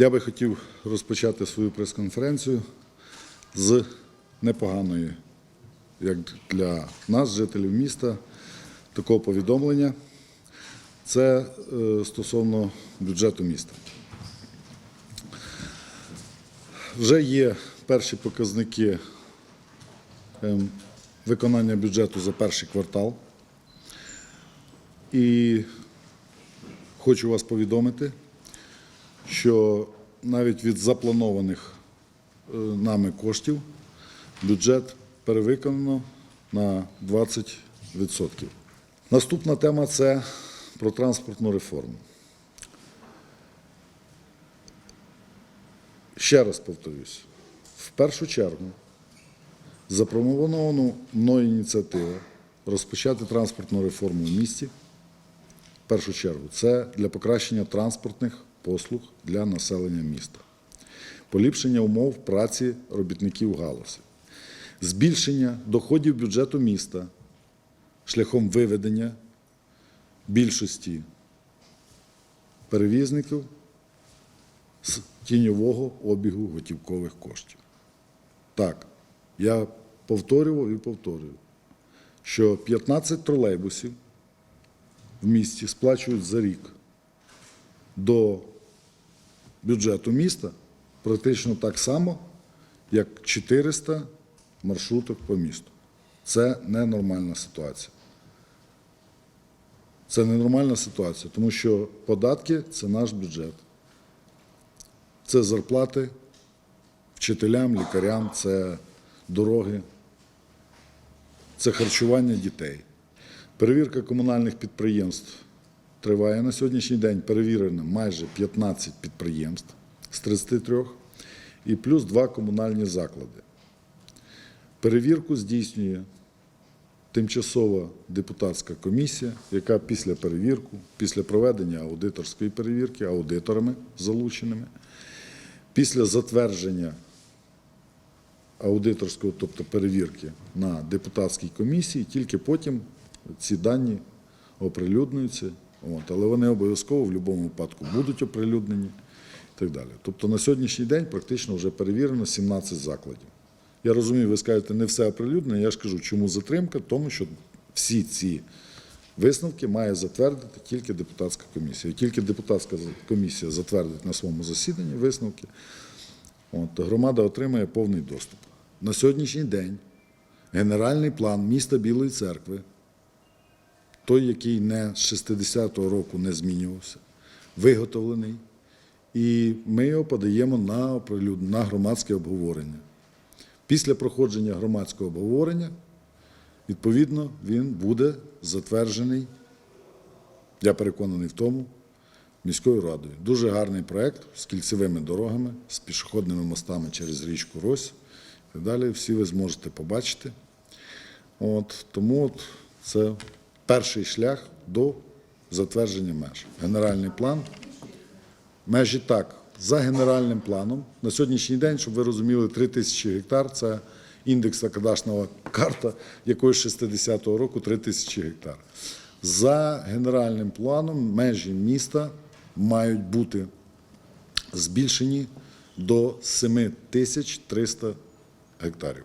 Я би хотів розпочати свою прес-конференцію з непоганої, як для нас, жителів міста, такого повідомлення. Це е, стосовно бюджету міста. Вже є перші показники ем, виконання бюджету за перший квартал. І хочу вас повідомити, що навіть від запланованих е, нами коштів бюджет перевиконано на 20%. Наступна тема це про транспортну реформу. Ще раз повторюсь, в першу чергу запропоновано мною ініціатива розпочати транспортну реформу в місті. В першу чергу це для покращення транспортних послуг для населення міста, поліпшення умов праці робітників галузі, збільшення доходів бюджету міста шляхом виведення більшості перевізників з тіньового обігу готівкових коштів. Так, я повторював і повторюю, що 15 тролейбусів в місті сплачують за рік до бюджету міста практично так само, як 400 маршруток по місту. Це ненормальна ситуація. Це ненормальна ситуація, тому що податки це наш бюджет. Це зарплати вчителям, лікарям, це дороги, це харчування дітей. Перевірка комунальних підприємств триває на сьогоднішній день. Перевірено майже 15 підприємств з 33 і плюс два комунальні заклади. Перевірку здійснює тимчасова депутатська комісія, яка після перевірку, після проведення аудиторської перевірки аудиторами залученими, після затвердження аудиторського, тобто перевірки на депутатській комісії, тільки потім ці дані оприлюднюються. От, але вони обов'язково в будь-якому випадку будуть оприлюднені і так далі. Тобто на сьогоднішній день практично вже перевірено 17 закладів. Я розумію, ви скажете, не все оприлюднено. Я ж кажу, чому затримка? Тому що всі ці висновки має затвердити тільки депутатська комісія. Тільки депутатська комісія затвердить на своєму засіданні висновки, от, громада отримає повний доступ. На сьогоднішній день генеральний план міста Білої церкви, той, який не з 60-го року не змінювався, виготовлений, і ми його подаємо на, на громадське обговорення. Після проходження громадського обговорення, відповідно, він буде затверджений, я переконаний в тому, міською радою. Дуже гарний проєкт з кільцевими дорогами, з пішохідними мостами через річку Рось. І далі. Всі ви зможете побачити. От, тому от це перший шлях до затвердження меж. Генеральний план Межі так, за генеральним планом. На сьогоднішній день, щоб ви розуміли, 3 тисячі гектар це індексна кадастрова карта, якої 60-го року 3 тисячі гектар. За генеральним планом межі міста мають бути збільшені до 7300 гектарів.